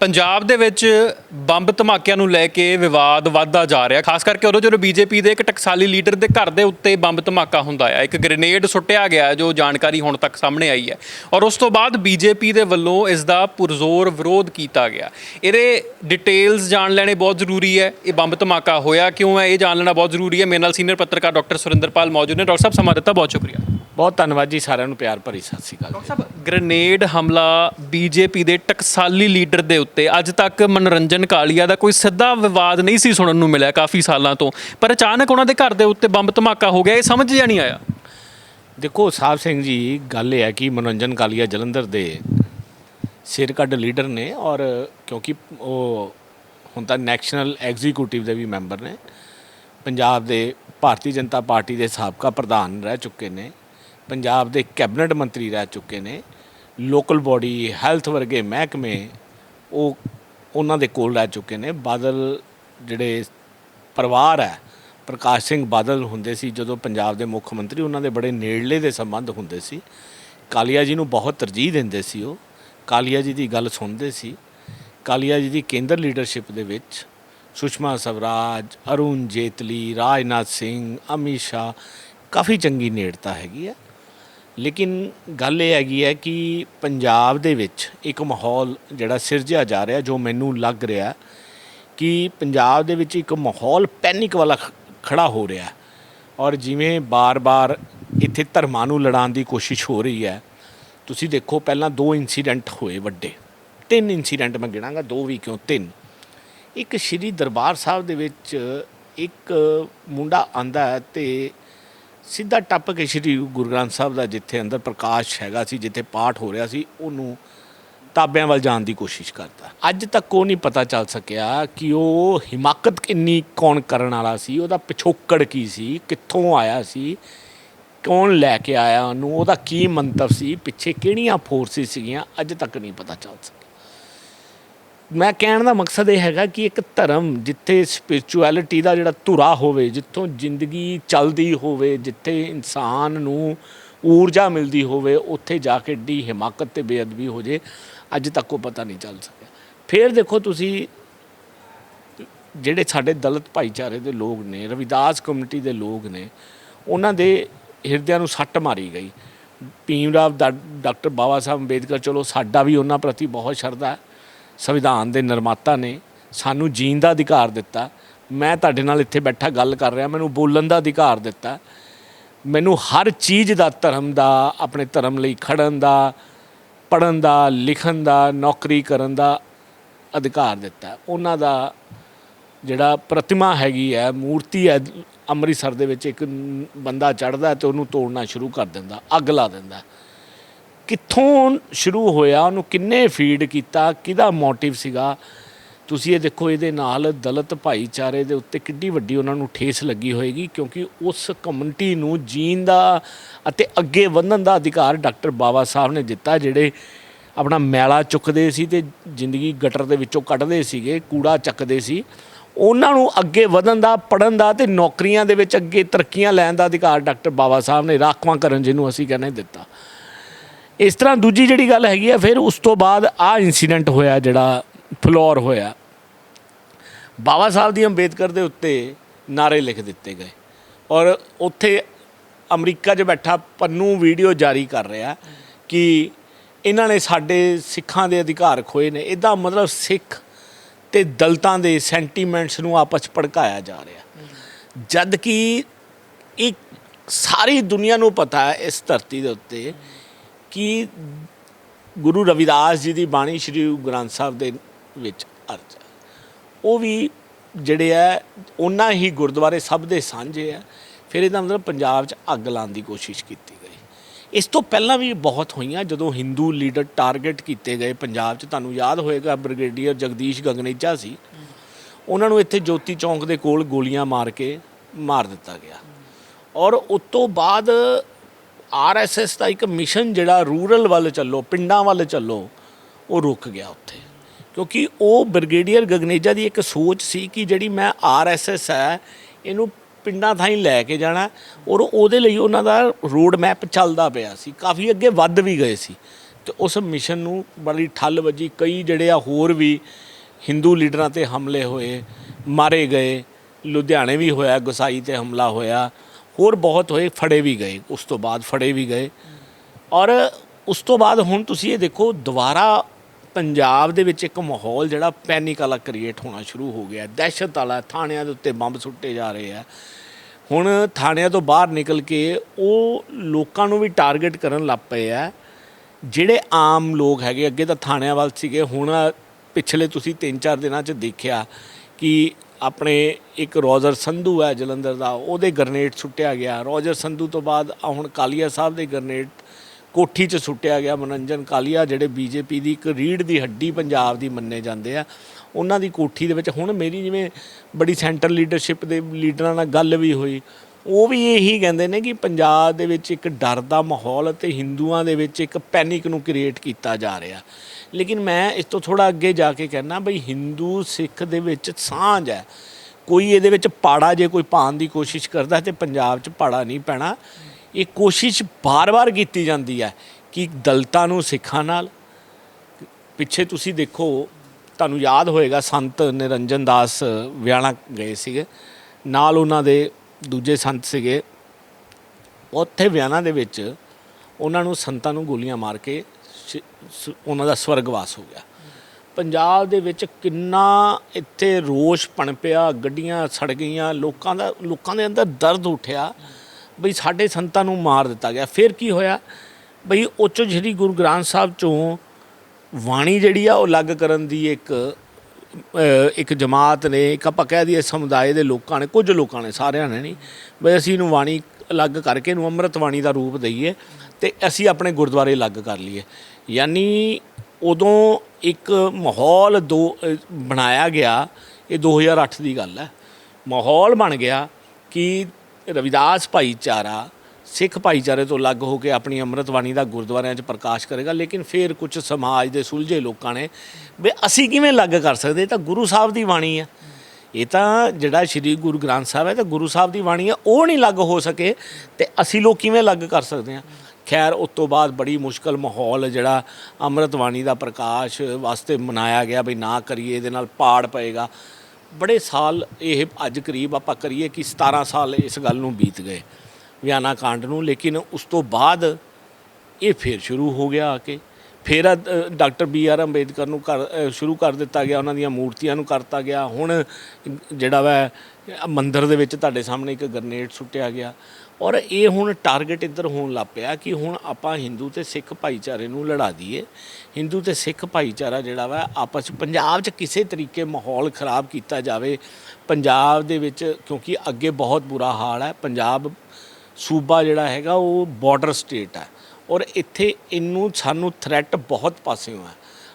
ਪੰਜਾਬ ਦੇ ਵਿੱਚ ਬੰਬ ਧਮਾਕਿਆਂ ਨੂੰ ਲੈ ਕੇ ਵਿਵਾਦ ਵੱਧਦਾ ਜਾ ਰਿਹਾ। ਖਾਸ ਕਰਕੇ ਉਦੋਂ ਜਦੋਂ ਬੀਜੇਪੀ ਦੇ ਇੱਕ ਟਕਸਾਲੀ ਲੀਡਰ ਦੇ ਘਰ ਦੇ ਉੱਤੇ ਬੰਬ ਧਮਾਕਾ ਹੁੰਦਾ ਆ। ਇੱਕ ਗ੍ਰੇਨੇਡ ਸੁੱਟਿਆ ਗਿਆ ਜੋ ਜਾਣਕਾਰੀ ਹੁਣ ਤੱਕ ਸਾਹਮਣੇ ਆਈ ਹੈ। ਔਰ ਉਸ ਤੋਂ ਬਾਅਦ ਬੀਜੇਪੀ ਦੇ ਵੱਲੋਂ ਇਸ ਦਾ ਪੁਰਜ਼ੋਰ ਵਿਰੋਧ ਕੀਤਾ ਗਿਆ। ਇਹਦੇ ਡਿਟੇਲਸ ਜਾਣ ਲੈਣੇ ਬਹੁਤ ਜ਼ਰੂਰੀ ਹੈ। ਇਹ ਬੰਬ ਧਮਾਕਾ ਹੋਇਆ ਕਿਉਂ ਹੈ, ਇਹ ਜਾਣ ਲੈਣਾ ਬਹੁਤ ਜ਼ਰੂਰੀ ਹੈ। ਮੇਰੇ ਨਾਲ ਸੀਨੀਅਰ ਪੱਤਰਕਾਰ ਡਾਕਟਰ ਸੁਰਿੰਦਰਪਾਲ ਮੌਜੂਦ ਨੇ। ਡਾਕਟਰ ਸਾਹਿਬ, ਸਮਾਂ ਦਿੱਤਾ, ਬਹੁਤ ਸ਼ੁਕਰੀਆ। ਬਹੁਤ ਧੰਨਵਾਦ ਜੀ ਸਾਰਿਆਂ ਨੂੰ ਪਿਆਰ ਭਰੀ ਸਤਿ ਸ਼੍ਰੀ ਅਕਾਲ ਡਾਕਟਰ ਸਾਹਿਬ ਗ੍ਰੇਨੇਡ ਹਮਲਾ ਬੀਜੇਪੀ ਦੇ ਟਕਸਾਲੀ ਲੀਡਰ ਦੇ ਉੱਤੇ। ਅੱਜ ਤੱਕ ਮਨੋਰੰਜਨ ਕਾਲੀਆ ਦਾ ਕੋਈ ਸਿੱਧਾ ਵਿਵਾਦ ਨਹੀਂ ਸੀ ਸੁਣਨ ਨੂੰ ਮਿਲਿਆ ਕਾਫੀ ਸਾਲਾਂ ਤੋਂ। ਪਰ ਅਚਾਨਕ ਉਹਨਾਂ ਦੇ ਘਰ ਦੇ ਉੱਤੇ ਬੰਬ ਧਮਾਕਾ ਹੋ ਗਿਆ ਇਹ ਸਮਝ ਜਿਹਾ ਨਹੀਂ ਆਇਆ। ਦੇਖੋ ਸਾਹਿਬ ਸਿੰਘ ਜੀ ਗੱਲ ਇਹ ਹੈ ਕਿ ਮਨੋਰੰਜਨ ਕਾਲੀਆ ਜਲੰਧਰ ਦੇ ਸਿਰ ਕੱਢ ਲੀਡਰ ਨੇ ਔਰ ਕਿਉਂਕਿ ਉਹ ਹੁਣ ਤਾਂ ਨੈਸ਼ਨਲ ਐਗਜ਼ੀਕਿਊਟਿਵ ਦੇ ਵੀ ਮੈਂਬਰ ਨੇ। ਪੰਜਾਬ ਦੇ ਭਾਰਤੀ ਜਨਤਾ ਪਾਰਟੀ ਦੇ ਸਾਬਕਾ ਪ੍ਰਧਾਨ ਰਹਿ ਚੁੱਕੇ ਨੇ। ਪੰਜਾਬ ਦੇ ਕੈਬਨਿਟ ਮੰਤਰੀ ਰਹਿ ਚੁੱਕੇ ਨੇ, ਲੋਕਲ ਬਾਡੀ ਹੈਲਥ ਵਰਗੇ ਮਹਿਕਮੇ ਉਹ ਉਹਨਾਂ ਦੇ ਕੋਲ ਰਹਿ ਚੁੱਕੇ ਨੇ। ਬਾਦਲ ਜਿਹੜੇ ਪਰਿਵਾਰ ਹੈ, ਪ੍ਰਕਾਸ਼ ਸਿੰਘ ਬਾਦਲ ਹੁੰਦੇ ਸੀ, ਜਦੋਂ ਪੰਜਾਬ ਦੇ ਮੁੱਖ ਮੰਤਰੀ ਉਹਨਾਂ ਦੇ ਬੜੇ ਨੇੜਲੇ ਦੇ ਸੰਬੰਧ ਹੁੰਦੇ ਸੀ। ਕਾਲੀਆ ਜੀ ਨੂੰ ਬਹੁਤ ਤਰਜੀਹ ਦਿੰਦੇ ਸੀ ਉਹ। ਕਾਲੀਆ ਜੀ ਦੀ ਗੱਲ ਸੁਣਦੇ ਸੀ। ਕਾਲੀਆ ਜੀ ਦੀ ਕੇਂਦਰ ਲੀਡਰਸ਼ਿਪ ਦੇ ਵਿੱਚ ਸੁਸ਼ਮਾ ਸਵਰਾਜ, ਅਰੁਣ ਜੇਤਲੀ, ਰਾਜਨਾਥ ਸਿੰਘ, ਅਮਿਤ ਸ਼ਾਹ, ਕਾਫੀ ਚੰਗੀ ਨੇੜਤਾ ਹੈਗੀ ਹੈ। ਲੇਕਿਨ ਗੱਲ ਇਹ ਹੈਗੀ ਹੈ ਕਿ ਪੰਜਾਬ ਦੇ ਵਿੱਚ ਇੱਕ ਮਾਹੌਲ ਜਿਹੜਾ ਸਿਰਜਿਆ ਜਾ ਰਿਹਾ, ਜੋ ਮੈਨੂੰ ਲੱਗ ਰਿਹਾ ਕਿ ਪੰਜਾਬ ਦੇ ਵਿੱਚ ਇੱਕ ਮਾਹੌਲ ਪੈਨਿਕ ਵਾਲਾ ਖ- ਖੜਾ ਹੋ ਰਿਹਾ ਔਰ ਜਿਵੇਂ ਬਾਰ-ਬਾਰ ਇੱਥੇ ਧਰਮਾਂ ਨੂੰ ਲੜਾਉਣ ਦੀ ਕੋਸ਼ਿਸ਼ ਹੋ ਰਹੀ ਹੈ, ਤੁਸੀਂ ਦੇਖੋ ਪਹਿਲਾਂ ਦੋ ਇਨਸੀਡੈਂਟ ਹੋਏ ਵੱਡੇ। ਤਿੰਨ ਇਨਸੀਡੈਂਟ ਮੈਂ ਗਿਣਾਂਗਾ, ਦੋ ਵੀ ਕਿਉਂ ਤਿੰਨ। ਇੱਕ ਸ਼੍ਰੀ ਦਰਬਾਰ ਸਾਹਿਬ ਦੇ ਵਿੱਚ ਇੱਕ ਮੁੰਡਾ ਆਂਦਾ ਹੈ ਤੇ ਸਿੱਧਾ ਟੱਪ ਕੇ ਸ਼੍ਰੀ ਗੁਰੂ ਗ੍ਰੰਥ ਸਾਹਿਬ ਦਾ ਜਿੱਥੇ ਅੰਦਰ ਪ੍ਰਕਾਸ਼ ਹੈਗਾ ਸੀ, ਜਿੱਥੇ ਪਾਠ ਹੋ ਰਿਹਾ ਸੀ, ਉਹਨੂੰ ਤਾਬਿਆਂ ਵੱਲ ਜਾਣ ਦੀ ਕੋਸ਼ਿਸ਼ ਕਰਦਾ ਅੱਜ ਤੱਕ ਉਹ ਨਹੀਂ ਪਤਾ ਚੱਲ ਸਕਿਆ ਕਿ ਉਹ ਹਿਮਾਕਤ ਕਿੰਨੀ ਕੌਣ ਕਰਨ ਵਾਲਾ ਸੀ, ਉਹਦਾ ਪਿਛੋਕੜ ਕੀ ਸੀ, ਕਿੱਥੋਂ ਆਇਆ ਸੀ, ਕੌਣ ਲੈ ਕੇ ਆਇਆ ਉਹਨੂੰ, ਉਹਦਾ ਕੀ ਮੰਤਵ ਸੀ, ਪਿੱਛੇ ਕਿਹੜੀਆਂ ਫੋਰਸਿਸ ਸੀਗੀਆਂ, ਅੱਜ ਤੱਕ ਨਹੀਂ ਪਤਾ ਚੱਲ ਸਕਿਆ। ਮੈਂ ਕਹਿਣ ਦਾ ਮਕਸਦ ਇਹ ਹੈਗਾ ਕਿ ਇੱਕ ਧਰਮ ਜਿੱਥੇ ਸਪਿਰਚੁਅਲਿਟੀ ਦਾ ਜਿਹੜਾ ਧੁਰਾ ਹੋਵੇ, ਜਿੱਥੋਂ ਜ਼ਿੰਦਗੀ ਚੱਲਦੀ ਹੋਵੇ, ਜਿੱਥੇ ਇਨਸਾਨ ਨੂੰ ਊਰਜਾ ਮਿਲਦੀ ਹੋਵੇ, ਉੱਥੇ ਜਾ ਕੇ ਡੀ ਹਿਮਾਕਤ ਤੇ ਬੇਅਦਬੀ ਹੋ ਜੇ, ਅੱਜ ਤੱਕ ਉਹ ਪਤਾ ਨਹੀਂ ਚੱਲ ਸਕਿਆ। ਫਿਰ ਦੇਖੋ ਤੁਸੀਂ, ਜਿਹੜੇ ਸਾਡੇ ਦਲਿਤ ਭਾਈਚਾਰੇ ਦੇ ਲੋਕ ਨੇ, ਰਵਿਦਾਸ ਕਮਿਊਨਿਟੀ ਦੇ ਲੋਕ ਨੇ, ਉਹਨਾਂ ਦੇ ਹਿਰਦਿਆਂ ਨੂੰ ਸੱਟ ਮਾਰੀ ਗਈ। ਭੀਮ ਰਾਵ ਦਾ ਡਾਕਟਰ ਬਾਬਾ ਸਾਹਿਬ ਅੰਬੇਦਕਰ, ਚਲੋ ਸਾਡਾ ਵੀ ਉਹਨਾਂ ਪ੍ਰਤੀ ਬਹੁਤ ਸ਼ਰਧਾ ਹੈ। ਸੰਵਿਧਾਨ ਦੇ ਨਿਰਮਾਤਾ ਨੇ ਸਾਨੂੰ ਜੀਣ ਦਾ ਅਧਿਕਾਰ ਦਿੱਤਾ। ਮੈਂ ਤੁਹਾਡੇ ਨਾਲ ਇੱਥੇ ਬੈਠਾ ਗੱਲ ਕਰ ਰਿਹਾ, ਮੈਨੂੰ ਬੋਲਣ ਦਾ ਅਧਿਕਾਰ ਦਿੱਤਾ। ਮੈਨੂੰ ਹਰ ਚੀਜ਼ ਦਾ ਧਰਮ ਦਾ, ਆਪਣੇ ਧਰਮ ਲਈ ਖੜਨ ਦਾ ਪੜਨ ਦਾ, ਲਿਖਣ ਦਾ, ਨੌਕਰੀ ਕਰਨ ਦਾ ਅਧਿਕਾਰ ਦਿੱਤਾ। ਉਹਨਾਂ ਦਾ ਜਿਹੜਾ ਪ੍ਰਤਿਮਾ ਹੈਗੀ ਹੈ, ਮੂਰਤੀ ਹੈ, ਅੰਮ੍ਰਿਤਸਰ ਦੇ ਵਿੱਚ ਇੱਕ ਬੰਦਾ ਚੜਦਾ ਤੇ ਉਹਨੂੰ ਤੋੜਨਾ ਸ਼ੁਰੂ ਕਰ ਦਿੰਦਾ, ਅੱਗ ਲਾ ਦਿੰਦਾ। ਕਿੱਥੋਂ ਸ਼ੁਰੂ ਹੋਇਆ, ਉਹਨੂੰ ਕਿੰਨੇ ਫੀਡ ਕੀਤਾ, ਕਿਹਦਾ ਮੋਟਿਵ ਸੀਗਾ? ਤੁਸੀਂ ਇਹ ਦੇਖੋ, ਇਹਦੇ ਨਾਲ ਦਲਿਤ ਭਾਈਚਾਰੇ ਦੇ ਉੱਤੇ ਕਿੱਡੀ ਵੱਡੀ ਉਹਨਾਂ ਨੂੰ ਠੇਸ ਲੱਗੀ ਹੋਏਗੀ, ਕਿਉਂਕਿ ਉਸ ਕਮਿਊਨਿਟੀ ਨੂੰ ਜੀਣ ਦਾ ਅਤੇ ਅੱਗੇ ਵਧਣ ਦਾ ਅਧਿਕਾਰ ਡਾਕਟਰ ਬਾਬਾ ਸਾਹਿਬ ਨੇ ਦਿੱਤਾ, ਜਿਹੜੇ ਆਪਣਾ ਮੈਲਾ ਚੁੱਕਦੇ ਸੀ ਤੇ ਜ਼ਿੰਦਗੀ ਗਟਰ ਦੇ ਵਿੱਚੋਂ ਕੱਢਦੇ ਸੀਗੇ, ਕੂੜਾ ਚੱਕਦੇ ਸੀ। ਉਹਨਾਂ ਨੂੰ ਅੱਗੇ ਵਧਣ ਦਾ ਪੜਨ ਦਾ ਤੇ ਨੌਕਰੀਆਂ ਦੇ ਵਿੱਚ ਅੱਗੇ ਤਰੱਕੀਆਂ ਲੈਣ ਦਾ ਅਧਿਕਾਰ ਡਾਕਟਰ ਬਾਬਾ ਸਾਹਿਬ ਨੇ, ਰਾਖਵਾਂ ਕਰਨ ਜਿਹਨੂੰ ਅਸੀਂ ਕਹਿੰਦੇ ਦਿੱਤਾ। ਇਸ ਤਰ੍ਹਾਂ ਦੂਜੀ ਜਿਹੜੀ ਗੱਲ ਹੈਗੀ ਆ, ਫਿਰ ਉਸ ਤੋਂ ਬਾਅਦ ਆ ਇਨਸੀਡੈਂਟ ਹੋਇਆ ਜਿਹੜਾ ਫਲੋਰ ਹੋਇਆ। ਬਾਬਾ ਸਾਹਿਬ ਦੀ ਅੰਬੇਦਕਰ ਦੇ ਉੱਤੇ ਨਾਰੇ ਲਿਖ ਦਿੱਤੇ ਗਏ। ਔਰ ਉੱਥੇ ਅਮਰੀਕਾ 'ਚ ਬੈਠਾ ਪੰਨੂ ਵੀਡੀਓ ਜਾਰੀ ਕਰ ਰਿਹਾ ਕਿ ਇਹਨਾਂ ਨੇ ਸਾਡੇ ਸਿੱਖਾਂ ਦੇ ਅਧਿਕਾਰ ਖੋਏ ਨੇ। ਇਹਦਾ ਮਤਲਬ ਸਿੱਖ ਤੇ ਦਲਤਾਂ ਦੇ ਸੈਂਟੀਮੈਂਟਸ ਨੂੰ ਆਪਸ 'ਚ ਭੜਕਾਇਆ ਜਾ ਰਿਹਾ। ਜਦ ਕਿ ਇੱਕ ਸਾਰੀ ਦੁਨੀਆ ਨੂੰ ਪਤਾ ਹੈ ਇਸ ਧਰਤੀ ਦੇ ਉੱਤੇ ਕਿ ਗੁਰੂ ਰਵਿਦਾਸ ਜੀ ਦੀ ਬਾਣੀ ਸ੍ਰੀ ਗੁਰੂ ਗ੍ਰੰਥ ਸਾਹਿਬ ਦੇ ਵਿੱਚ ਅਰਜ ਹੈ? ਉਹ ਵੀ ਜਿਹੜੇ ਆ ਉਹਨਾਂ ਹੀ ਗੁਰਦੁਆਰੇ ਸਭ ਦੇ ਸਾਂਝੇ ਆ ਫਿਰ ਇਹਦਾ ਮਤਲਬ ਪੰਜਾਬ 'ਚ ਅੱਗ ਲਾਉਣ ਦੀ ਕੋਸ਼ਿਸ਼ ਕੀਤੀ ਗਈ। ਇਸ ਤੋਂ ਪਹਿਲਾਂ ਵੀ ਬਹੁਤ ਹੋਈਆਂ, ਜਦੋਂ ਹਿੰਦੂ ਲੀਡਰ ਟਾਰਗੇਟ ਕੀਤੇ ਗਏ ਪੰਜਾਬ 'ਚ। ਤੁਹਾਨੂੰ ਯਾਦ ਹੋਏਗਾ, ਬ੍ਰਿਗੇਡੀਅਰ ਜਗਦੀਸ਼ ਗਗਨੇਜਾ ਸੀ। ਉਹਨਾਂ ਨੂੰ ਇੱਥੇ ਜੋਤੀ ਚੌਂਕ ਦੇ ਕੋਲ ਗੋਲੀਆਂ ਮਾਰ ਕੇ ਮਾਰ ਦਿੱਤਾ ਗਿਆ। ਔਰ ਉਸ ਤੋਂ ਬਾਅਦ ਆਰਐਸਐਸ ਦਾ ਇੱਕ ਮਿਸ਼ਨ ਜਿਹੜਾ ਰੂਰਲ ਵੱਲ ਚੱਲੋ, ਪਿੰਡਾਂ ਵੱਲ ਚੱਲੋ, ਉਹ ਰੁਕ ਗਿਆ ਉੱਥੇ। ਕਿਉਂਕਿ ਉਹ ਬ੍ਰਿਗੇਡੀਅਰ ਗਗਨੇਜਾ ਦੀ ਇੱਕ ਸੋਚ ਸੀ ਕਿ ਜਿਹੜੀ ਮੈਂ ਆਰਐਸਐਸ ਹੈ, ਇਹਨੂੰ ਪਿੰਡਾਂ ਥਾਈਂ ਲੈ ਕੇ ਜਾਣਾ ਔਰ ਉਹਦੇ ਲਈ ਉਹਨਾਂ ਦਾ ਰੋਡ ਮੈਪ ਚੱਲਦਾ ਪਿਆ ਸੀ। ਕਾਫੀ ਅੱਗੇ ਵੱਧ ਵੀ ਗਏ ਸੀ। ਤੇ ਉਸ ਮਿਸ਼ਨ ਨੂੰ ਬੜੀ ਠੱਲ ਵੱਜੀ। ਕਈ ਜਿਹੜੇ ਆ ਹੋਰ ਵੀ ਹਿੰਦੂ ਲੀਡਰਾਂ ਤੇ ਹਮਲੇ ਹੋਏ, ਮਾਰੇ ਗਏ। ਲੁਧਿਆਣੇ ਵੀ ਹੋਇਆ, ਗੁਸਾਈ ਤੇ ਹਮਲਾ ਹੋਇਆ। ਹੋਰ ਬਹੁਤ ਹੋਏ, ਫੜੇ ਵੀ ਗਏ, ਉਸ ਤੋਂ ਬਾਅਦ ਫੜੇ ਵੀ ਗਏ। ਔਰ ਉਸ ਤੋਂ ਬਾਅਦ ਹੁਣ ਤੁਸੀਂ ਇਹ ਦੇਖੋ, ਦੁਬਾਰਾ ਪੰਜਾਬ ਦੇ ਵਿੱਚ ਇੱਕ ਮਾਹੌਲ ਜਿਹੜਾ ਪੈਨਿਕ ਵਾਲਾ ਕ੍ਰੀਏਟ ਹੋਣਾ ਸ਼ੁਰੂ ਹੋ ਗਿਆ। ਦਹਿਸ਼ਤ ਵਾਲਾ, ਥਾਣਿਆਂ ਦੇ ਉੱਤੇ ਬੰਬ ਸੁੱਟੇ ਜਾ ਰਹੇ ਆ। ਹੁਣ ਥਾਣਿਆਂ ਤੋਂ ਬਾਹਰ ਨਿਕਲ ਕੇ ਉਹ ਲੋਕਾਂ ਨੂੰ ਵੀ ਟਾਰਗੇਟ ਕਰਨ ਲੱਗ ਪਏ ਆ। ਜਿਹੜੇ ਆਮ ਲੋਕ ਹੈਗੇ, ਅੱਗੇ ਤਾਂ ਥਾਣਿਆਂ ਵੱਲ ਸੀਗੇ, ਹੁਣ ਪਿਛਲੇ ਤੁਸੀਂ 3-4 ਦਿਨਾਂ 'ਚ ਦੇਖਿਆ ਕਿ ਆਪਣੇ ਇੱਕ ਰੋਜਰ ਸੰਧੂ ਹੈ ਜਲੰਧਰ ਦਾ, ਉਹਦੇ ਗ੍ਰਨੇਡ ਸੁੱਟਿਆ ਗਿਆ। ਰੋਜਰ ਸੰਧੂ ਤੋਂ ਬਾਅਦ ਹੁਣ ਕਾਲੀਆ ਸਾਹਿਬ ਦੇ ਗ੍ਰਨੇਡ ਕੋਠੀ 'ਚ ਸੁੱਟਿਆ ਗਿਆ ਮਨੋਰੰਜਨ। ਕਾਲੀਆ ਜਿਹੜੇ ਬੀਜੇਪੀ ਦੀ ਇੱਕ ਰੀੜ ਦੀ ਹੱਡੀ ਪੰਜਾਬ ਦੀ ਮੰਨੇ ਜਾਂਦੇ ਆ। ਉਹਨਾਂ ਦੀ ਕੋਠੀ ਦੇ ਵਿੱਚ ਹੁਣ ਮੇਰੀ ਜਿਵੇਂ ਬੜੀ ਸੈਂਟਰ ਲੀਡਰਸ਼ਿਪ ਦੇ ਲੀਡਰਾਂ ਨਾਲ ਗੱਲ ਵੀ ਹੋਈ। ਉਹ ਵੀ ਇਹੀ ਕਹਿੰਦੇ ਨੇ ਕਿ ਪੰਜਾਬ ਦੇ ਵਿੱਚ ਇੱਕ ਡਰ ਦਾ ਮਾਹੌਲ ਅਤੇ ਹਿੰਦੂਆਂ ਦੇ ਵਿੱਚ ਇੱਕ ਪੈਨਿਕ ਨੂੰ ਕ੍ਰੀਏਟ ਕੀਤਾ ਜਾ ਰਿਹਾ। ਲੇਕਿਨ ਮੈਂ ਇਸ ਤੋਂ ਥੋੜਾ ਅੱਗੇ ਜਾ ਕੇ ਕਹਿਣਾ ਬਈ ਹਿੰਦੂ ਸਿੱਖ ਦੇ ਵਿੱਚ ਸਾਂਝ ਹੈ। ਕੋਈ ਇਹਦੇ ਵਿੱਚ ਪਾੜਾ ਜੇ ਕੋਈ ਪਾਉਣ ਦੀ ਕੋਸ਼ਿਸ਼ ਕਰਦਾ ਤੇ ਪੰਜਾਬ 'ਚ ਪਾੜਾ ਨਹੀਂ ਪੈਣਾ। ਇਹ ਕੋਸ਼ਿਸ਼ ਬਾਰ-ਬਾਰ ਕੀਤੀ ਜਾਂਦੀ ਹੈ ਕਿ ਦਲਤਾਂ ਨੂੰ ਸਿੱਖਾਂ ਨਾਲ। ਪਿੱਛੇ ਤੁਸੀਂ ਦੇਖੋ, ਤੁਹਾਨੂੰ ਯਾਦ ਹੋਏਗਾ ਸੰਤ ਨਿਰੰਜਨ ਦਾਸ ਵਿਆਣਾ ਗਏ ਸੀਗੇ। ਨਾਲ ਉਹਨਾਂ ਦੇ ਦੂਜੇ ਸੰਤ ਸੀਗੇ। ਉੱਥੇ ਵਿਆਣਾ ਦੇ ਵਿੱਚ ਉਹਨਾਂ ਨੂੰ ਸੰਤਾਂ ਨੂੰ ਗੋਲੀਆਂ ਮਾਰ ਕੇ ਸ਼- ਸ- ਉਹਨਾਂ ਦਾ ਸਵਰਗਵਾਸ ਹੋ ਗਿਆ। ਪੰਜਾਬ ਦੇ ਵਿੱਚ ਕਿੰਨਾ ਇੱਥੇ ਰੋਸ਼ ਪਣ ਪਿਆ, ਗੱਡੀਆਂ ਸੜ ਗਈਆਂ, ਲੋਕਾਂ ਦਾ, ਲੋਕਾਂ ਦੇ ਅੰਦਰ ਦਰਦ ਉੱਠਿਆ ਬਈ ਸਾਡੇ ਸੰਤਾਂ ਨੂੰ ਮਾਰ ਦਿੱਤਾ ਗਿਆ। ਫਿਰ ਕੀ ਹੋਇਆ ਬਈ ਉਹ 'ਚੋਂ ਜਿਹੜੀ ਗੁਰੂ ਗ੍ਰੰਥ ਸਾਹਿਬ ਚੋਂ ਬਾਣੀ ਜਿਹੜੀ ਆ ਉਹ ਅਲੱਗ ਕਰਨ ਦੀ ਇੱਕ ਇੱਕ ਜਮਾਤ ਨੇ, ਇੱਕ ਆਪਾਂ ਕਹਿ ਦਈਏ ਸਮੁਦਾਇ ਦੇ ਲੋਕਾਂ ਨੇ, ਕੁਝ ਲੋਕਾਂ ਨੇ, ਸਾਰਿਆਂ ਨੇ ਨਹੀਂ, ਬਈ ਅਸੀਂ ਇਹਨੂੰ ਬਾਣੀ ਅਲੱਗ ਕਰਕੇ ਇਹਨੂੰ ਅੰਮ੍ਰਿਤ ਬਾਣੀ ਦਾ ਰੂਪ ਦਈਏ ਤੇ ਅਸੀਂ ਆਪਣੇ ਗੁਰਦੁਆਰੇ ਅਲੱਗ ਕਰ ਲਈਏ। ਯਾਨੀ ਉਦੋਂ ਇੱਕ ਮਾਹੌਲ ਦੋ ਬਣਾਇਆ ਗਿਆ, ਇਹ 2008 ਦੀ ਗੱਲ ਹੈ। ਮਾਹੌਲ ਬਣ ਗਿਆ ਕਿ ਰਵਿਦਾਸ ਭਾਈਚਾਰਾ ਸਿੱਖ ਭਾਈਚਾਰੇ ਤੋਂ ਅਲੱਗ ਹੋ ਕੇ ਆਪਣੀ ਅੰਮ੍ਰਿਤਵਾਣੀ ਦਾ ਗੁਰਦੁਆਰਿਆਂ 'ਚ ਪ੍ਰਕਾਸ਼ ਕਰੇਗਾ, ਲੇਕਿਨ ਫਿਰ ਕੁਝ ਸਮਾਜ ਦੇ ਸੁਲਝੇ ਲੋਕਾਂ ਨੇ, ਵੀ ਅਸੀਂ ਕਿਵੇਂ ਅਲੱਗ ਕਰ ਸਕਦੇ? ਇਹ ਤਾਂ ਗੁਰੂ ਸਾਹਿਬ ਦੀ ਬਾਣੀ ਆ ਇਹ ਤਾਂ ਜਿਹੜਾ ਸ੍ਰੀ ਗੁਰੂ ਗ੍ਰੰਥ ਸਾਹਿਬ ਹੈ ਤਾਂ ਗੁਰੂ ਸਾਹਿਬ ਦੀ ਬਾਣੀ ਆ ਉਹ ਨਹੀਂ ਅਲੱਗ ਹੋ ਸਕੇ ਤੇ ਅਸੀਂ ਲੋਕ ਕਿਵੇਂ ਅਲੱਗ ਕਰ ਸਕਦੇ ਹਾਂ? ਖੈਰ, ਉਸ ਤੋਂ ਬਾਅਦ ਬੜੀ ਮੁਸ਼ਕਲ ਮਾਹੌਲ ਜਿਹੜਾ ਅੰਮ੍ਰਿਤ ਬਾਣੀ ਦਾ ਪ੍ਰਕਾਸ਼ ਵਾਸਤੇ ਮਨਾਇਆ ਗਿਆ, ਵੀ ਨਾ ਕਰੀਏ, ਇਹਦੇ ਨਾਲ ਪਾੜ ਪਏਗਾ। ਬੜੇ ਸਾਲ ਇਹ ਅੱਜ ਕਰੀਬ ਆਪਾਂ ਕਰੀਏ ਕਿ 17 ਸਾਲ ਇਸ ਗੱਲ ਨੂੰ ਬੀਤ ਗਏ। ਵਿਆਨਾ ਕਾਂਡ ਨੂੰ, ਲੇਕਿਨ ਉਸ ਤੋਂ ਬਾਅਦ ਇਹ ਫੇਰ ਸ਼ੁਰੂ ਹੋ ਗਿਆ ਆ ਕੇ। ਫਿਰ ਡਾਕਟਰ ਬੀ ਆਰ ਅੰਬੇਦਕਰ ਨੂੰ ਕਰ ਸ਼ੁਰੂ ਕਰ ਦਿੱਤਾ ਗਿਆ, ਉਹਨਾਂ ਦੀਆਂ ਮੂਰਤੀਆਂ ਨੂੰ ਕਰਤਾ ਗਿਆ। ਹੁਣ ਜਿਹੜਾ ਵਾ, ਮੰਦਿਰ ਦੇ ਵਿੱਚ ਤੁਹਾਡੇ ਸਾਹਮਣੇ ਇੱਕ ਗ੍ਰਨੇਡ ਸੁੱਟਿਆ ਗਿਆ। ਔਰ ਇਹ ਹੁਣ ਟਾਰਗੇਟ ਇੱਧਰ ਹੋਣ ਲੱਗ ਪਿਆ ਕਿ ਹੁਣ ਆਪਾਂ ਹਿੰਦੂ ਤੇ ਸਿੱਖ ਭਾਈਚਾਰੇ ਨੂੰ ਲੜਾ ਦਈਏ। ਹਿੰਦੂ ਤੇ ਸਿੱਖ ਭਾਈਚਾਰਾ ਜਿਹੜਾ ਵਾ, ਆਪਸ 'ਚ ਪੰਜਾਬ 'ਚ ਕਿਸੇ ਤਰੀਕੇ ਮਾਹੌਲ ਖਰਾਬ ਕੀਤਾ ਜਾਵੇ, ਪੰਜਾਬ ਦੇ ਵਿੱਚ, ਕਿਉਂਕਿ ਅੱਗੇ ਬਹੁਤ ਬੁਰਾ ਹਾਲ ਹੈ। ਪੰਜਾਬ ਸੂਬਾ ਜਿਹੜਾ ਹੈਗਾ ਉਹ ਬਾਰਡਰ ਸਟੇਟ ਹੈ ਔਰ ਇੱਥੇ ਇਹਨੂੰ ਸਾਨੂੰ ਥ੍ਰੈਟ ਬਹੁਤ ਪਾਸਿਓਂ ਹੈ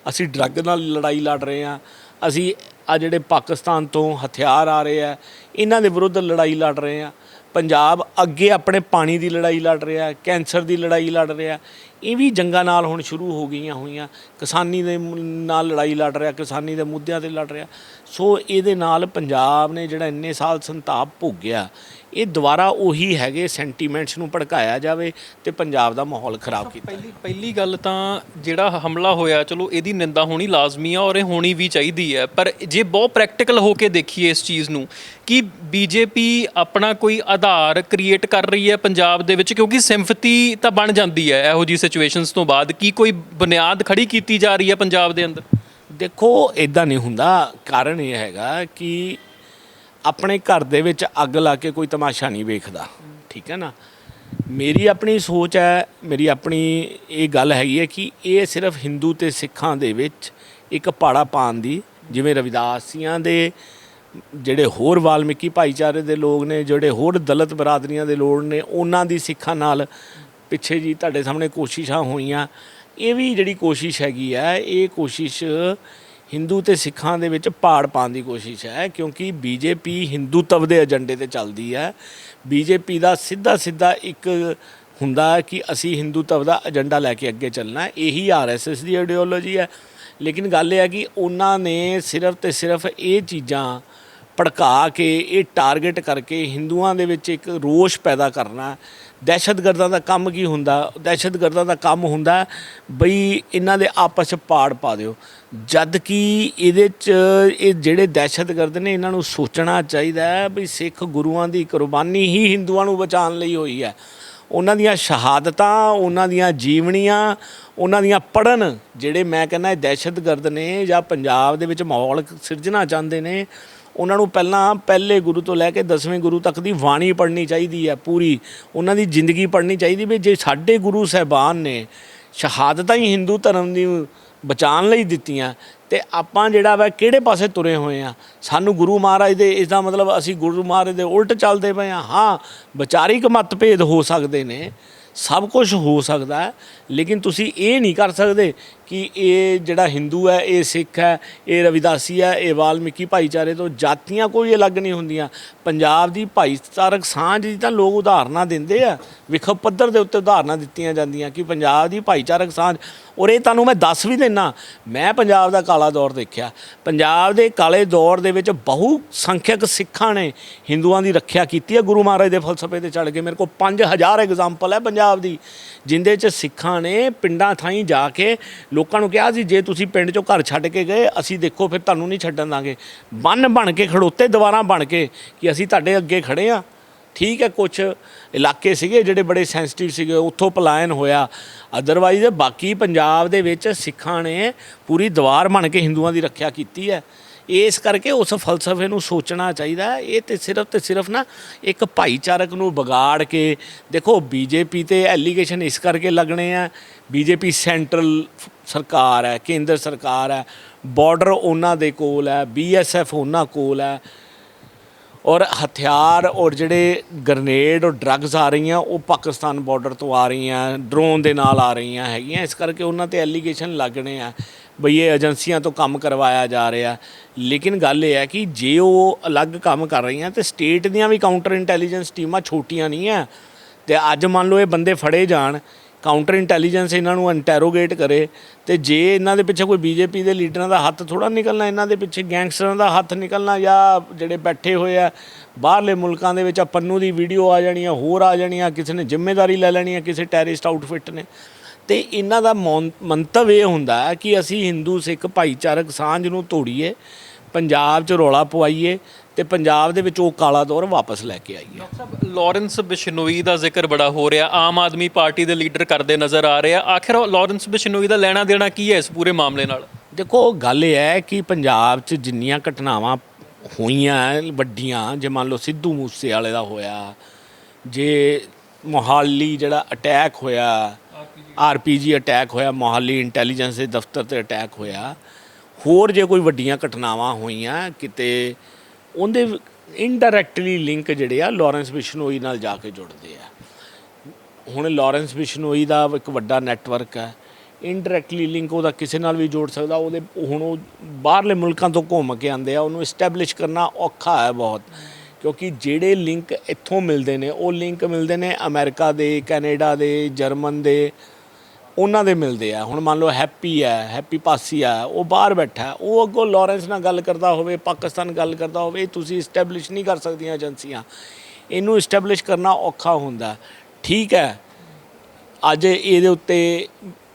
ਅਸੀਂ ਡਰੱਗ ਨਾਲ ਲੜਾਈ ਲੜ ਰਹੇ ਹਾਂ ਅਸੀਂ ਆ ਜਿਹੜੇ ਪਾਕਿਸਤਾਨ ਤੋਂ ਹਥਿਆਰ ਆ ਰਹੇ ਆ, ਇਹਨਾਂ ਦੇ ਵਿਰੁੱਧ ਲੜਾਈ ਲੜ ਰਹੇ ਆ। ਪੰਜਾਬ ਅੱਗੇ ਆਪਣੇ ਪਾਣੀ ਦੀ ਲੜਾਈ ਲੜ ਰਿਹਾ, ਕੈਂਸਰ ਦੀ ਲੜਾਈ ਲੜ ਰਿਹਾ। ਇਹ ਵੀ ਜੰਗਾਂ ਨਾਲ ਹੁਣ ਸ਼ੁਰੂ ਹੋ ਗਈਆਂ ਹੋਈਆਂ। ਕਿਸਾਨੀ ਦੇ ਨਾਲ ਲੜਾਈ ਲੜ ਰਿਹਾ, ਕਿਸਾਨੀ ਦੇ ਮੁੱਦਿਆਂ ਤੇ ਲੜ ਰਿਹਾ। ਸੋ ਇਹਦੇ ਨਾਲ ਪੰਜਾਬ ਨੇ ਜਿਹੜਾ ਇੰਨੇ ਸਾਲ ਸੰਤਾਪ ਭੋਗਿਆ, ਇਹ ਦੁਬਾਰਾ ਉਹੀ ਹੈਗੇ ਸੈਂਟੀਮੈਂਟਸ ਨੂੰ ਭੜਕਾਇਆ ਜਾਵੇ ਤੇ ਪੰਜਾਬ ਦਾ ਮਾਹੌਲ ਖਰਾਬ ਕੀਤਾ ਪਹਿਲੀ ਪਹਿਲੀ ਗੱਲ ਤਾਂ ਜਿਹੜਾ ਹਮਲਾ ਹੋਇਆ, ਚਲੋ ਇਹਦੀ ਨਿੰਦਾ ਹੋਣੀ ਲਾਜ਼ਮੀ ਆ ਔਰ ਇਹ ਹੋਣੀ ਵੀ ਚਾਹੀਦੀ ਹੈ, ਪਰ ਜੇ ਬਹੁਤ ਪ੍ਰੈਕਟੀਕਲ ਹੋ ਕੇ ਦੇਖੀਏ ਇਸ ਚੀਜ਼ ਨੂੰ ਕਿ ਬੀਜੇਪੀ ਆਪਣਾ ਕੋਈ ਆਧਾਰ ਕ੍ਰੀਏਟ ਕਰ ਰਹੀ ਹੈ ਪੰਜਾਬ ਦੇ ਵਿੱਚ, ਕਿਉਂਕਿ ਸਿੰਪਥੀ ਤਾਂ ਬਣ ਜਾਂਦੀ ਹੈ ਇਹੋ ਜੀ ਸਿਚੁਏਸ਼ਨਸ ਤੋਂ ਬਾਅਦ, ਕੀ ਕੋਈ ਬੁਨਿਆਦ ਖੜੀ ਕੀਤੀ ਜਾ ਰਹੀ ਹੈ ਪੰਜਾਬ ਦੇ ਅੰਦਰ? ਦੇਖੋ ਇਦਾਂ ਨਹੀਂ ਹੁੰਦਾ। ਕਾਰਨ ਇਹ ਹੈਗਾ ਕਿ ਆਪਣੇ ਘਰ ਦੇ ਵਿੱਚ ਅੱਗ ਲਾ ਕੇ ਕੋਈ ਤਮਾਸ਼ਾ ਨਹੀਂ ਵੇਖਦਾ। ਠੀਕ ਹੈ ਨਾ? ਮੇਰੀ ਆਪਣੀ ਸੋਚ ਹੈ, ਮੇਰੀ ਆਪਣੀ ਇਹ ਗੱਲ ਹੈਗੀ ਹੈ ਕਿ ਇਹ ਸਿਰਫ ਹਿੰਦੂ ਤੇ ਸਿੱਖਾਂ ਦੇ ਵਿੱਚ ਇੱਕ ਪਾੜਾ ਪਾਉਣ ਦੀ, ਜਿਵੇਂ ਰਵਿਦਾਸੀਆਂ ਦੇ, ਜਿਹੜੇ ਹੋਰ ਵਾਲਮੀਕੀ ਭਾਈਚਾਰੇ ਦੇ ਲੋਕ ਨੇ, ਜਿਹੜੇ ਹੋਰ ਦਲਿਤ ਬਰਾਦਰੀਆਂ ਦੇ ਲੋਕ ਨੇ, ਉਹਨਾਂ ਦੀ ਸਿੱਖਾਂ ਨਾਲ ਪਿੱਛੇ ਜੀ ਤੁਹਾਡੇ ਸਾਹਮਣੇ ਕੋਸ਼ਿਸ਼ਾਂ ਹੋਈਆਂ। ਇਹ ਵੀ ਜਿਹੜੀ ਕੋਸ਼ਿਸ਼ ਹੈਗੀ ਹੈ ਇਹ ਕੋਸ਼ਿਸ਼ ਹਿੰਦੂ ਤੇ ਸਿੱਖਾਂ ਦੇ ਵਿੱਚ ਪਾੜ ਪਾਉਣ ਦੀ ਕੋਸ਼ਿਸ਼ ਹੈ, ਕਿਉਂਕਿ ਬੀਜੇਪੀ ਹਿੰਦੂਤਵ ਦੇ ਏਜੰਡੇ ਤੇ ਚੱਲਦੀ ਹੈ ਬੀਜੇਪੀ ਦਾ ਸਿੱਧਾ ਸਿੱਧਾ ਇੱਕ ਹੁੰਦਾ ਕਿ ਅਸੀਂ ਹਿੰਦੂਤਵ ਦਾ ਏਜੰਡਾ ਲੈ ਕੇ ਅੱਗੇ ਚੱਲਣਾ ਹੈ। ਇਹੀ ਆਰਐਸਐਸ ਦੀ ਆਈਡੀਓਲੋਜੀ ਹੈ ਲੇਕਿਨ ਗੱਲ ਇਹ ਹੈ ਕਿ ਉਹਨਾਂ ਨੇ ਸਿਰਫ ਤੇ ਸਿਰਫ ਇਹ ਚੀਜ਼ਾਂ ਭੜਕਾ ਕੇ, ਇਹ ਟਾਰਗੇਟ ਕਰਕੇ ਹਿੰਦੂਆਂ ਦੇ ਵਿੱਚ ਇੱਕ ਰੋਸ਼ ਪੈਦਾ ਕਰਨਾ ਦਹਿਸ਼ਤਗਰਦਾਂ ਦਾ ਕੰਮ ਕੀ ਹੁੰਦਾ? ਦਹਿਸ਼ਤਗਰਦਾਂ ਦਾ ਕੰਮ ਹੁੰਦਾ ਬਈ ਇਹਨਾਂ ਦੇ ਆਪਸ 'ਚ ਪਾੜ ਪਾ ਦਿਓ। ਜਦ ਕਿ ਇਹਦੇ 'ਚ ਇਹ ਜਿਹੜੇ ਦਹਿਸ਼ਤਗਰਦ ਨੇ ਇਹਨਾਂ ਨੂੰ ਸੋਚਣਾ ਚਾਹੀਦਾ ਹੈ ਵੀ ਸਿੱਖ ਗੁਰੂਆਂ ਦੀ ਕੁਰਬਾਨੀ ਹੀ ਹਿੰਦੂਆਂ ਨੂੰ ਬਚਾਉਣ ਲਈ ਹੋਈ ਹੈ। ਉਹਨਾਂ ਦੀਆਂ ਸ਼ਹਾਦਤਾਂ, ਉਹਨਾਂ ਦੀਆਂ ਜੀਵਨੀਆਂ, ਉਹਨਾਂ ਦੀਆਂ ਪੜਨ ਜਿਹੜੇ ਮੈਂ ਕਹਿੰਦਾ ਦਹਿਸ਼ਤਗਰਦ ਨੇ ਜਾਂ ਪੰਜਾਬ ਦੇ ਵਿੱਚ ਮਾਹੌਲ ਸਿਰਜਣਾ ਚਾਹੁੰਦੇ ਨੇ ਉਹਨਾਂ ਨੂੰ ਪਹਿਲਾਂ ਪਹਿਲੇ ਗੁਰੂ ਤੋਂ ਲੈ ਕੇ 10ਵੇਂ ਗੁਰੂ ਤੱਕ ਦੀ ਬਾਣੀ ਪੜ੍ਹਨੀ ਚਾਹੀਦੀ ਹੈ ਪੂਰੀ। ਉਹਨਾਂ ਦੀ ਜ਼ਿੰਦਗੀ ਪੜ੍ਹਨੀ ਚਾਹੀਦੀ ਵੀ ਜੇ ਸਾਡੇ ਗੁਰੂ ਸਾਹਿਬਾਨ ਨੇ ਸ਼ਹਾਦਤਾਂ ਹੀ ਹਿੰਦੂ ਧਰਮ ਦੀ ਬਚਾਉਣ ਲਈ ਦਿੱਤੀਆਂ, ਤੇ ਆਪਾਂ ਜਿਹੜਾ ਵਾ ਕਿਹੜੇ ਪਾਸੇ ਤੁਰੇ ਹੋਏ ਆ ਸਾਨੂੰ ਗੁਰੂ ਮਹਾਰਾਜ ਦੇ ਇਸ ਦਾ ਮਤਲਬ ਅਸੀਂ ਗੁਰੂ ਮਹਾਰਾਜ ਦੇ ਉਲਟ ਚੱਲਦੇ ਪਏ ਆ ਹਾਂ, ਵਿਚਾਰਿਕ ਮਤਭੇਦ ਹੋ ਸਕਦੇ ਨੇ, ਸਭ ਕੁਝ ਹੋ ਸਕਦਾ ਲੇਕਿਨ ਤੁਸੀਂ ਇਹ ਨਹੀਂ ਕਰ ਸਕਦੇ ਕਿ ਇਹ ਜਿਹੜਾ ਹਿੰਦੂ ਹੈ, ਇਹ ਸਿੱਖ ਹੈ, ਇਹ ਰਵਿਦਾਸੀ ਹੈ, ਇਹ ਵਾਲਮੀਕੀ ਭਾਈਚਾਰੇ ਤੋਂ ਜਾਤੀਆਂ ਕੋਈ ਅਲੱਗ ਨਹੀਂ ਹੁੰਦੀਆਂ। ਪੰਜਾਬ ਦੀ ਭਾਈਚਾਰਕ ਸਾਂਝ ਦੀ ਤਾਂ ਲੋਕ ਉਦਾਹਰਨਾਂ ਦਿੰਦੇ ਆ। ਵਿਖਵ ਪੱਧਰ ਦੇ ਉੱਤੇ ਉਦਾਹਰਨਾਂ ਦਿੱਤੀਆਂ ਜਾਂਦੀਆਂ ਕਿ ਪੰਜਾਬ ਦੀ ਭਾਈਚਾਰਕ ਸਾਂਝ। ਔਰ ਇਹ ਤੁਹਾਨੂੰ ਮੈਂ ਦੱਸ ਵੀ ਦਿੰਨਾ, ਮੈਂ ਪੰਜਾਬ ਦਾ ਕਾਲਾ ਦੌਰ ਦੇਖਿਆ। ਪੰਜਾਬ ਦੇ ਕਾਲੇ ਦੌਰ ਦੇ ਵਿੱਚ ਬਹੁ ਸੰਖਿਅਕ ਸਿੱਖਾਂ ਨੇ ਹਿੰਦੂਆਂ ਦੀ ਰੱਖਿਆ ਕੀਤੀ ਹੈ। ਗੁਰੂ ਮਹਾਰਾਜ ਦੇ ਫਲਸਫੇ ਤੇ ਚੜ ਕੇ ਮੇਰੇ ਕੋਲ 5000 ਐਗਜ਼ਾਮਪਲ ਹੈ ਪੰਜਾਬ ਦੀ, ਜਿੰਦੇ 'ਚ ਸਿੱਖਾਂ ਨੇ ਪਿੰਡਾਂ ਥਾਈਂ ਜਾ ਕੇ ਲੋਕਾਂ ਨੂੰ ਕਿਹਾ ਸੀ, ਜੇ ਤੁਸੀਂ ਪਿੰਡ 'ਚੋਂ ਘਰ ਛੱਡ ਕੇ ਗਏ, ਅਸੀਂ ਦੇਖੋ ਫਿਰ ਤੁਹਾਨੂੰ ਨਹੀਂ ਛੱਡਣ ਦਾਂਗੇ। ਬੰਨ ਬਣ ਕੇ, ਖੜੋਤੇ ਦੀਵਾਰਾਂ ਬਣ ਕੇ ਕਿ ਅਸੀਂ ਤੁਹਾਡੇ ਅੱਗੇ ਖੜੇ ਆ। ਠੀਕ ਹੈ ਕੁਝ ਇਲਾਕੇ ਸੀਗੇ ਜਿਹੜੇ ਬੜੇ ਸੈਂਸਿਟਿਵ ਸੀਗੇ, ਉੱਥੋਂ ਪਲਾਇਨ ਹੋਇਆ। ਅਦਰਵਾਈਜ਼ ਬਾਕੀ ਪੰਜਾਬ ਦੇ ਵਿੱਚ ਸਿੱਖਾਂ ਨੇ ਪੂਰੀ ਦੀਵਾਰ ਬਣ ਕੇ ਹਿੰਦੂਆਂ ਦੀ ਰੱਖਿਆ ਕੀਤੀ ਹੈ। ਇਸ ਕਰਕੇ ਉਸ ਫਲਸਫੇ ਨੂੰ ਸੋਚਣਾ ਚਾਹੀਦਾ ਇਹ ਤੇ ਸਿਰਫ ਤੇ ਸਿਰਫ ਨਾ ਇੱਕ ਭਾਈਚਾਰਕ ਨੂੰ ਵਿਗਾੜ ਕੇ, ਦੇਖੋ ਬੀਜੇਪੀ ਤੇ ਐਲੀਗੇਸ਼ਨ ਇਸ ਕਰਕੇ ਲੱਗਣੇ ਆ, ਬੀਜੇਪੀ ਸੈਂਟਰਲ ਸਰਕਾਰ ਹੈ, ਕੇਂਦਰ ਸਰਕਾਰ ਹੈ ਬਾਰਡਰ ਉਹਨਾਂ ਦੇ ਕੋਲ ਹੈ ਬੀਐਸਐਫ ਉਹਨਾਂ ਕੋਲ ਹੈ। ਔਰ ਹਥਿਆਰ ਔਰ ਜਿਹੜੇ ਗ੍ਰਨੇਡ ਔਰ ਡਰੱਗਸ ਆ ਰਹੀਆਂ, ਉਹ ਪਾਕਿਸਤਾਨ ਬਾਰਡਰ ਤੋਂ ਆ ਰਹੀਆਂ ਡਰੋਨ ਦੇ ਨਾਲ ਆ ਰਹੀਆਂ ਹੈਗੀਆਂ। ਇਸ ਕਰਕੇ ਉਹਨਾਂ ਤੇ ਐਲੀਗੇਸ਼ਨ ਲੱਗਣੇ ਆ। ਬਈ ਇਹ ਏਜੰਸੀਆਂ ਤੋਂ ਕੰਮ ਕਰਵਾਇਆ ਜਾ ਰਿਹਾ। ਲੇਕਿਨ ਗੱਲ ਇਹ ਹੈ ਕਿ ਜੇ ਉਹ ਅਲੱਗ ਕੰਮ ਕਰ ਰਹੀਆਂ ਤੇ ਸਟੇਟ ਦੀਆਂ ਵੀ ਕਾਊਂਟਰ ਇੰਟੈਲੀਜੈਂਸ ਟੀਮਾਂ ਛੋਟੀਆਂ ਨਹੀਂ ਹੈ ਤੇ ਅੱਜ ਮੰਨ ਲਓ ਇਹ ਬੰਦੇ ਫੜੇ ਜਾਣ ਕਾਊਂਟਰ ਇੰਟੈਲੀਜੈਂਸ ਇਹਨਾਂ ਨੂੰ ਇੰਟਰੋਗੇਟ ਕਰੇ ਤੇ ਜੇ ਇਹਨਾਂ ਦੇ ਪਿੱਛੇ ਕੋਈ ਬੀਜੇਪੀ ਦੇ ਲੀਡਰਾਂ ਦਾ ਹੱਥ ਥੋੜਾ ਨਿਕਲਣਾ, ਇਹਨਾਂ ਦੇ ਪਿੱਛੇ ਗੈਂਗਸਟਰਾਂ ਦਾ ਹੱਥ ਨਿਕਲਣਾ ਜਾਂ ਜਿਹੜੇ ਬੈਠੇ ਹੋਏ ਆ, ਬਾਹਰਲੇ ਮੁਲਕਾਂ ਦੇ ਵਿੱਚ ਆ ਪੰਨੂ ਦੀ ਵੀਡੀਓ ਆ ਜਾਣੀ ਆ, ਹੋਰ ਆ ਜਾਣੀ ਆ, ਕਿਸੇ ਨੇ ਜ਼ਿੰਮੇਵਾਰੀ ਲੈ ਲੈਣੀ ਆ, ਕਿਸੇ ਟੈਰਰਿਸਟ ਆਊਟਫਿਟ ਨੇ। ਤੇ ਇਹਨਾਂ ਦਾ ਮੰਤਵ ਇਹ ਹੁੰਦਾ ਹੈ ਕਿ ਅਸੀਂ ਹਿੰਦੂ ਸਿੱਖ ਭਾਈਚਾਰਕ ਸਾਂਝ ਨੂੰ ਤੋੜੀਏ ਪੰਜਾਬ 'ਚ ਰੌਲਾ ਪਵਾਈਏ ਤੇ ਪੰਜਾਬ ਦੇ ਵਿੱਚ ਉਹ ਕਾਲਾ ਦੌਰ ਵਾਪਸ ਲੈ ਕੇ ਆਈਏ। ਡਾਕਟਰ ਸਾਹਿਬ ਲਾਰੈਂਸ ਬਿਸ਼ਨੋਈ ਦਾ ਜ਼ਿਕਰ ਬੜਾ ਹੋ ਰਿਹਾ। ਆਮ ਆਦਮੀ ਪਾਰਟੀ ਦੇ ਲੀਡਰ ਕਰਦੇ ਨਜ਼ਰ ਆ ਰਹੇ ਆ। ਆਖਿਰ ਲਾਰੈਂਸ ਬਿਸ਼ਨੋਈ ਦਾ ਲੈਣਾ ਦੇਣਾ ਕੀ ਹੈ ਇਸ ਪੂਰੇ ਮਾਮਲੇ ਨਾਲ? ਦੇਖੋ ਗੱਲ ਇਹ ਹੈ ਕਿ ਪੰਜਾਬ 'ਚ ਜਿੰਨੀਆਂ ਘਟਨਾਵਾਂ ਹੋਈਆਂ ਵੱਡੀਆਂ ਜੇ ਮੰਨ ਲਓ ਸਿੱਧੂ ਮੂਸੇ ਵਾਲੇ ਦਾ ਹੋਇਆ ਜੇ ਮੋਹਾਲੀ ਜਿਹੜਾ ਅਟੈਕ ਹੋਇਆ ਆਰਪੀਜੀ ਅਟੈਕ ਹੋਇਆ, ਮੋਹਾਲੀ ਇੰਟੈਲੀਜੈਂਸ ਦੇ ਦਫ਼ਤਰ ਤੇ ਅਟੈਕ ਹੋਇਆ। ਹੋਰ ਜੇ ਕੋਈ ਵੱਡੀਆਂ ਘਟਨਾਵਾਂ ਹੋਈਆਂ ਕਿਤੇ, ਉਹਦੇ ਇਨਡਾਇਰੈਕਟਲੀ ਲਿੰਕ ਜਿਹੜੇ ਆ ਲਾਰੈਂਸ ਬਿਸ਼ਨੋਈ ਨਾਲ ਜਾ ਕੇ ਜੁੜਦੇ ਆ। ਹੁਣ ਲਾਰੈਂਸ ਬਿਸ਼ਨੋਈ ਦਾ ਇੱਕ ਵੱਡਾ ਨੈਟਵਰਕ ਹੈ। ਇਨਡਾਇਰੈਕਟਲੀ ਲਿੰਕ ਉਹਦਾ ਕਿਸੇ ਨਾਲ ਵੀ ਜੋੜ ਸਕਦਾ, ਉਹਦੇ, ਹੁਣ ਉਹ ਬਾਹਰਲੇ ਮੁਲਕਾਂ ਤੋਂ ਘੁੰਮ ਕੇ ਆਉਂਦੇ ਆ, ਉਹਨੂੰ ਐਸਟੈਬਲਿਸ਼ ਕਰਨਾ ਔਖਾ ਹੈ ਬਹੁਤ। ਕਿਉਂਕਿ ਜਿਹੜੇ ਲਿੰਕ ਇੱਥੋਂ ਮਿਲਦੇ ਨੇ, ਉਹ ਲਿੰਕ ਮਿਲਦੇ ਨੇ ਅਮਰੀਕਾ ਦੇ, ਕੈਨੇਡਾ ਦੇ, ਜਰਮਨ ਦੇ ਉਹਨਾਂ ਦੇ ਮਿਲਦੇ ਆ। ਹੁਣ ਮੰਨ ਲਓ ਹੈਪੀ ਹੈ ਹੈਪੀ ਪਾਸੀ ਆ, ਉਹ ਬਾਹਰ ਬੈਠਾ, ਉਹ ਅੱਗੋਂ ਲਾਰੈਂਸ ਨਾਲ ਗੱਲ ਕਰਦਾ ਹੋਵੇ, ਪਾਕਿਸਤਾਨ ਗੱਲ ਕਰਦਾ ਹੋਵੇ, ਇਹ ਤੁਸੀਂ ਐਸਟੈਬਲਿਸ਼ ਨਹੀਂ ਕਰ ਸਕਦੀਆਂ ਏਜੰਸੀਆਂ। ਇਹਨੂੰ ਐਸਟੈਬਲਿਸ਼ ਕਰਨਾ ਔਖਾ ਹੁੰਦਾ। ਠੀਕ ਹੈ, ਅੱਜ ਇਹਦੇ ਉੱਤੇ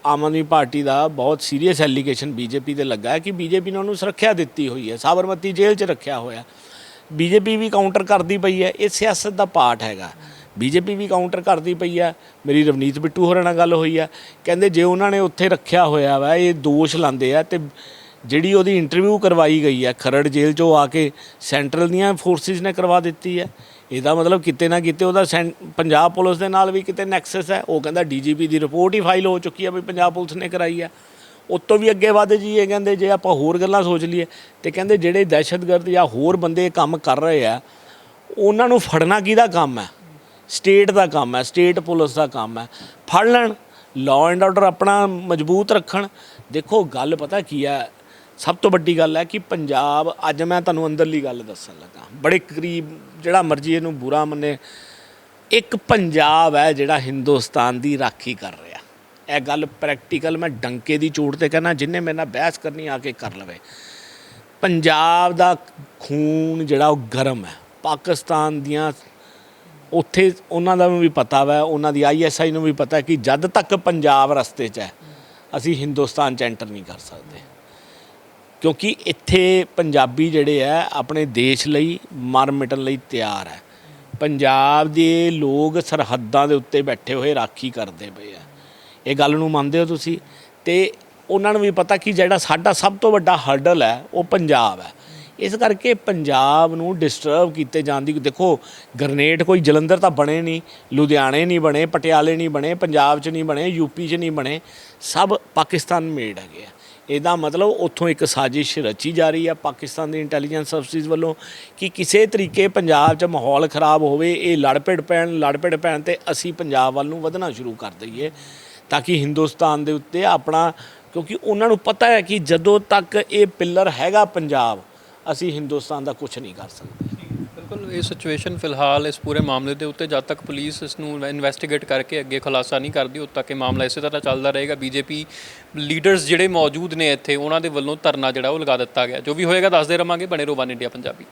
ਆਮ ਆਦਮੀ ਪਾਰਟੀ ਦਾ ਬਹੁਤ ਸੀਰੀਅਸ ਐਲੀਗੇਸ਼ਨ ਬੀਜੇਪੀ ਤੇ ਲੱਗਾ ਹੈ ਕਿ ਬੀਜੇਪੀ ਨੇ ਉਹਨੂੰ ਸੁਰੱਖਿਆ ਦਿੱਤੀ ਹੋਈ ਹੈ, ਸਾਬਰਮਤੀ ਜੇਲ੍ਹ 'ਚ ਰੱਖਿਆ ਹੋਇਆ। ਬੀਜੇਪੀ ਵੀ ਕਾਊਂਟਰ ਕਰਦੀ ਪਈ ਹੈ, ਇਹ ਸਿਆਸਤ ਦਾ ਪਾਰਟ ਹੈਗਾ। ਬੀਜੇਪੀ ਵੀ ਕਾਊਂਟਰ ਕਰਦੀ ਪਈ ਹੈ ਮੇਰੀ ਰਵਨੀਤ ਬਿੱਟੂ ਹੋਰਾਂ ਨਾਲ ਗੱਲ ਹੋਈ ਹੈ ਕਹਿੰਦੇ ਜੇ ਉਹਨਾਂ ਨੇ ਉੱਥੇ ਰੱਖਿਆ ਹੋਇਆ ਵਾ, ਇਹ ਦੋਸ਼ ਲਾਉਂਦੇ ਆ ਤੇ ਜਿਹੜੀ ਉਹਦੀ ਇੰਟਰਵਿਊ ਕਰਵਾਈ ਗਈ ਹੈ ਖਰੜ ਜੇਲ੍ਹ 'ਚੋਂ ਆ ਕੇ ਸੈਂਟਰਲ ਦੀਆਂ ਫੋਰਸਿਸ ਨੇ ਕਰਵਾ ਦਿੱਤੀ ਹੈ ਇਹਦਾ ਮਤਲਬ ਕਿਤੇ ਨਾ ਕਿਤੇ ਉਹਦਾ ਸੈਂ- ਪੰਜਾਬ ਪੁਲਿਸ ਦੇ ਨਾਲ ਵੀ ਕਿਤੇ ਨੈਕਸਸ ਹੈ ਉਹ ਕਹਿੰਦਾ ਡੀਜੀਪੀ ਦੀ ਰਿਪੋਰਟ ਹੀ ਫਾਈਲ ਹੋ ਚੁੱਕੀ ਹੈ ਵੀ ਪੰਜਾਬ ਪੁਲਿਸ ਨੇ ਕਰਾਈ ਹੈ ਉਤੋਂ ਵੀ ਅੱਗੇ ਵੱਧ ਜੀਏ ਕਹਿੰਦੇ ਜੇ ਆਪਾਂ ਹੋਰ ਗੱਲਾਂ ਸੋਚ ਲਈਏ ਤੇ ਕਹਿੰਦੇ ਜਿਹੜੇ ਦਹਿਸ਼ਤਗਰਦ ਜਾਂ ਹੋਰ ਬੰਦੇ ਕੰਮ ਕਰ ਰਹੇ ਆ, ਉਹਨਾਂ ਨੂੰ ਫੜਨਾ ਕਿਹਦਾ ਕੰਮ ਹੈ ਸਟੇਟ ਦਾ ਕੰਮ ਹੈ, ਸਟੇਟ ਪੁਲਿਸ ਦਾ ਕੰਮ ਹੈ। ਫੜ ਲੈਣ ਲਾਅ ਐਂਡ ਆਰਡਰ ਆਪਣਾ ਮਜ਼ਬੂਤ ਰੱਖਣ। ਦੇਖੋ, ਗੱਲ ਪਤਾ ਕੀ ਹੈ, ਸਭ ਤੋਂ ਵੱਡੀ ਗੱਲ ਹੈ ਕਿ ਪੰਜਾਬ, ਅੱਜ ਮੈਂ ਤੁਹਾਨੂੰ ਅੰਦਰਲੀ ਗੱਲ ਦੱਸਣ ਲੱਗਾ। ਬੜੇ ਕਰੀਬ ਜਿਹੜਾ ਮਰਜ਼ੀ ਇਹਨੂੰ ਬੁਰਾ ਮੰਨੇ, ਇੱਕ ਪੰਜਾਬ ਹੈ ਜਿਹੜਾ ਹਿੰਦੁਸਤਾਨ ਦੀ ਰਾਖੀ ਕਰ ਰਿਹਾ। ਇਹ ਗੱਲ ਪ੍ਰੈਕਟੀਕਲ ਮੈਂ ਡੰਕੇ ਦੀ ਚੋਟ ਤੇ ਕਹਿੰਦਾ, ਜਿੰਨੇ ਮੇਰੇ ਨਾਲ ਬਹਿਸ ਕਰਨੀ ਆ ਕੇ ਕਰ ਲਵੇ। ਪੰਜਾਬ ਦਾ ਖੂਨ ਜਿਹੜਾ ਉਹ ਗਰਮ ਹੈ। ਪਾਕਿਸਤਾਨ ਦੀਆਂ ਉੱਥੇ ਉਹਨਾਂ ਦਾ ਵੀ ਪਤਾ ਵਾ, ਉਹਨਾਂ ਦੀ ਆਈਐਸਆਈ ਨੂੰ ਵੀ ਪਤਾ ਕਿ ਜਦ ਤੱਕ ਪੰਜਾਬ ਰਸਤੇ 'ਚ ਹੈ, ਅਸੀਂ ਹਿੰਦੁਸਤਾਨ 'ਚ ਐਂਟਰ ਨਹੀਂ ਕਰ ਸਕਦੇ। ਕਿਉਂਕਿ ਇੱਥੇ ਪੰਜਾਬੀ ਜਿਹੜੇ ਆ, ਆਪਣੇ ਦੇਸ਼ ਲਈ ਮਰ ਮਿਟਣ ਲਈ ਤਿਆਰ ਹੈ। ਪੰਜਾਬ ਦੇ ਲੋਕ ਸਰਹੱਦਾਂ ਦੇ ਉੱਤੇ ਬੈਠੇ ਹੋਏ ਰਾਖੀ ਕਰਦੇ ਪਏ ਆ। ਇਹ ਗੱਲ ਨੂੰ ਮੰਨਦੇ ਹੋ ਤੁਸੀਂ? ਤੇ ਉਹਨਾਂ ਨੂੰ ਵੀ ਪਤਾ ਕਿ ਜਿਹੜਾ ਸਾਡਾ ਸਭ ਤੋਂ ਵੱਡਾ ਹਰਡਲ ਹੈ, ਉਹ ਪੰਜਾਬ ਹੈ। ਇਸ ਕਰਕੇ ਪੰਜਾਬ ਨੂੰ ਡਿਸਟਰਬ ਕੀਤੇ ਜਾਣ ਦੀ ਦੇਖੋ ਗ੍ਰਨੇਡ ਕੋਈ ਜਲੰਧਰ ਤਾਂ ਬਣੇ ਨਹੀਂ, ਲੁਧਿਆਣੇ ਨਹੀਂ ਬਣੇ, ਪਟਿਆਲੇ ਨਹੀਂ ਬਣੇ, ਪੰਜਾਬ 'ਚ ਨਹੀਂ ਬਣੇ ਯੂਪੀ 'ਚ ਨਹੀਂ ਬਣੇ, ਸਭ ਪਾਕਿਸਤਾਨ ਮੇਡ ਹੈਗੇ ਆ। ਇਹਦਾ ਮਤਲਬ ਉੱਥੋਂ ਇੱਕ ਸਾਜ਼ਿਸ਼ ਰਚੀ ਜਾ ਰਹੀ ਆ ਪਾਕਿਸਤਾਨ ਦੀ ਇੰਟੈਲੀਜੈਂਸ ਸਰਵਿਸਿਜ਼ ਵੱਲੋਂ ਕਿ ਕਿਸੇ ਤਰੀਕੇ ਪੰਜਾਬ 'ਚ ਮਾਹੌਲ ਖਰਾਬ ਹੋਵੇ, ਇਹ ਲੜਪੜ ਪੈਣ ਲੜਪੜ ਪੈਣ ਤੇ ਅਸੀਂ ਪੰਜਾਬ ਵੱਲ ਨੂੰ ਵਧਣਾ ਸ਼ੁਰੂ ਕਰ ਦਈਏ, ਤਾਂ ਕਿ ਹਿੰਦੁਸਤਾਨ ਦੇ ਉੱਤੇ ਆਪਣਾ ਕਿਉਂਕਿ ਉਹਨਾਂ ਨੂੰ ਪਤਾ ਹੈ ਕਿ ਜਦੋਂ ਤੱਕ ਇਹ ਪਿੱਲਰ ਹੈਗਾ ਪੰਜਾਬ ਅਸੀਂ ਹਿੰਦੁਸਤਾਨ ਦਾ ਕੁਝ ਨਹੀਂ ਕਰ ਸਕਦੇ। ਬਿਲਕੁਲ, ਇਹ ਸਿਚੁਏਸ਼ਨ ਫਿਲਹਾਲ ਇਸ ਪੂਰੇ ਮਾਮਲੇ ਦੇ ਉੱਤੇ ਜਦ ਤੱਕ ਪੁਲਿਸ ਇਸ ਨੂੰ ਇਨਵੈਸਟੀਗੇਟ ਕਰਕੇ ਅੱਗੇ ਖੁਲਾਸਾ ਨਹੀਂ ਕਰਦੀ, ਉਦ ਤੱਕ ਇਹ ਮਾਮਲਾ ਇਸੇ ਤਰ੍ਹਾਂ ਚੱਲਦਾ ਰਹੇਗਾ। ਬੀਜੇਪੀ ਲੀਡਰਸ ਜਿਹੜੇ ਮੌਜੂਦ ਨੇ ਇੱਥੇ, ਉਹਨਾਂ ਦੇ ਵੱਲੋਂ ਧਰਨਾ ਜਿਹੜਾ ਉਹ ਲਗਾ ਦਿੱਤਾ ਗਿਆ। ਜੋ ਵੀ ਹੋਏਗਾ, ਦੱਸਦੇ ਰਵਾਂਗੇ। ਬਣੇ ਰੋਵਾਨ ਇੰਡੀਆ ਪੰਜਾਬੀ।